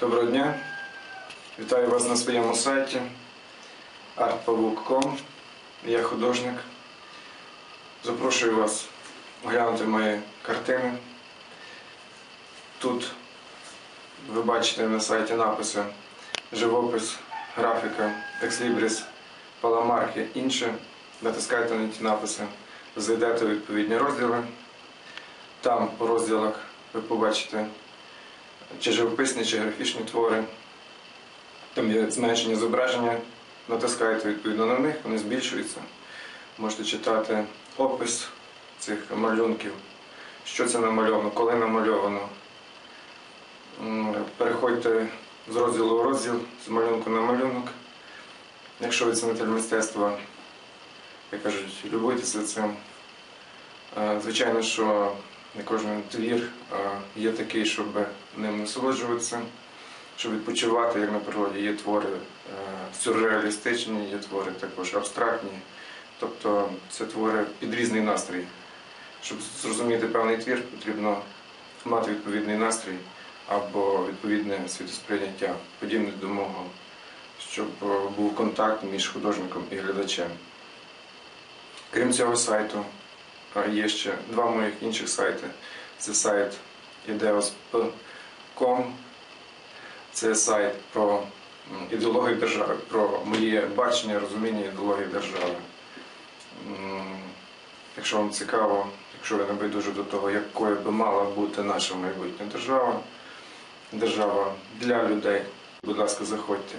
Доброго дня. Вітаю вас на своєму сайті artpavuk.com. Я художник. Запрошую вас оглянути мої картини. Тут ви бачите на сайті написи живопис, графіка, екслібріс, паламарки, інше. Натискайте на ті написи, зайдете у відповідні розділи. Там у розділах ви побачите чи живописні, чи графічні твори. Там є зменшені зображення, натискаєте відповідно на них, вони збільшуються. Можете читати опис цих малюнків, що це намальовано, коли намальовано. Переходьте з розділу у розділ, з малюнку на малюнок. Якщо ви цінитель мистецтва, як кажуть, любуйтеся цим. Е, Звичайно, що не кожен твір є такий, щоб ним насолоджуватися, щоб відпочивати, як на природі. Є твори е, сюрреалістичні, є твори також абстрактні. Тобто це твори під різний настрій. Щоб зрозуміти певний твір, потрібно мати відповідний настрій або відповідне світосприйняття, подібне до мого, щоб був контакт між художником і глядачем. Крім цього сайту, Є ще два моїх інших сайти. Це сайт ideos.com, це сайт про ідеологію держави, про моє бачення, розуміння ідеології держави. Якщо вам цікаво, якщо ви не байдужі до того, якою би мала бути наша майбутня держава, держава для людей, будь ласка, заходьте,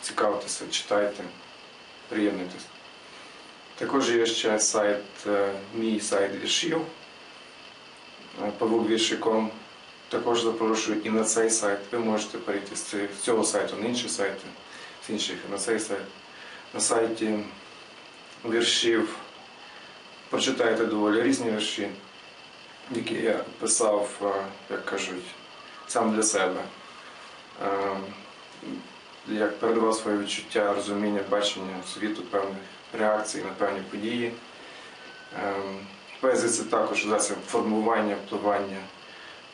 цікавтеся, читайте, приєднуйтесь. Також є ще сайт, е, мій сайт віршів е, pavukvіршиком. Також запрошую і на цей сайт. Ви можете перейти з цього сайту на інші сайти, з інших на цей сайт. На сайті віршів прочитаєте доволі різні вірші, які я писав, е, як кажуть, сам для себе. Як передавав своє відчуття, розуміння, бачення світу певних реакцій на певні події. Ем, Поезія це також засіб формування, впливання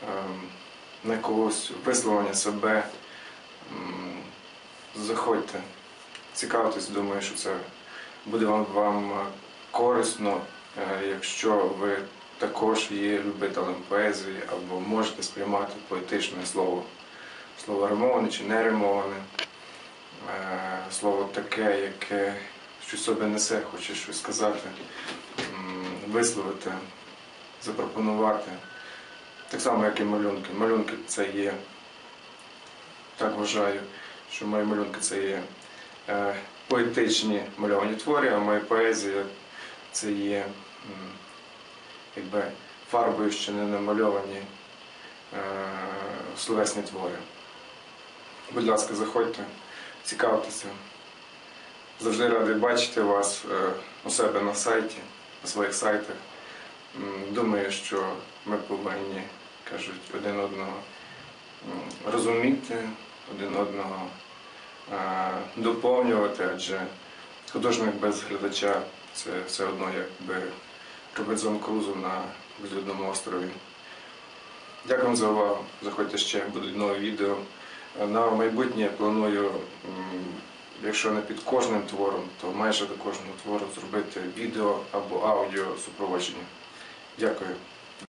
ем, на когось, висловлення себе. Ем, Заходьте, цікавтесь, думаю, що це буде вам, вам корисно, е, якщо ви також є любителем поезії або можете сприймати поетичне слово, слово римоване чи не римоване. Е, Слово таке, яке щось собі несе, хоче щось сказати, висловити, запропонувати. Так само, як і малюнки. Малюнки це є, так вважаю, що мої малюнки це є е, поетичні мальовані твори, а моя поезія це є якби фарбою ще не намальовані е, словесні твори. Будь ласка, заходьте, цікавтеся. Завжди радий бачити вас е, у себе на сайті, на своїх сайтах. Думаю, що ми повинні, кажуть, один одного розуміти, один одного е, доповнювати, адже художник без глядача це все одно якби Робинзон Крузо на безлюдному острові. Дякую за увагу. Заходьте ще, будуть нові відео. На майбутнє планую, якщо не під кожним твором, то майже до кожного твору зробити відео або аудіо супроводження. Дякую.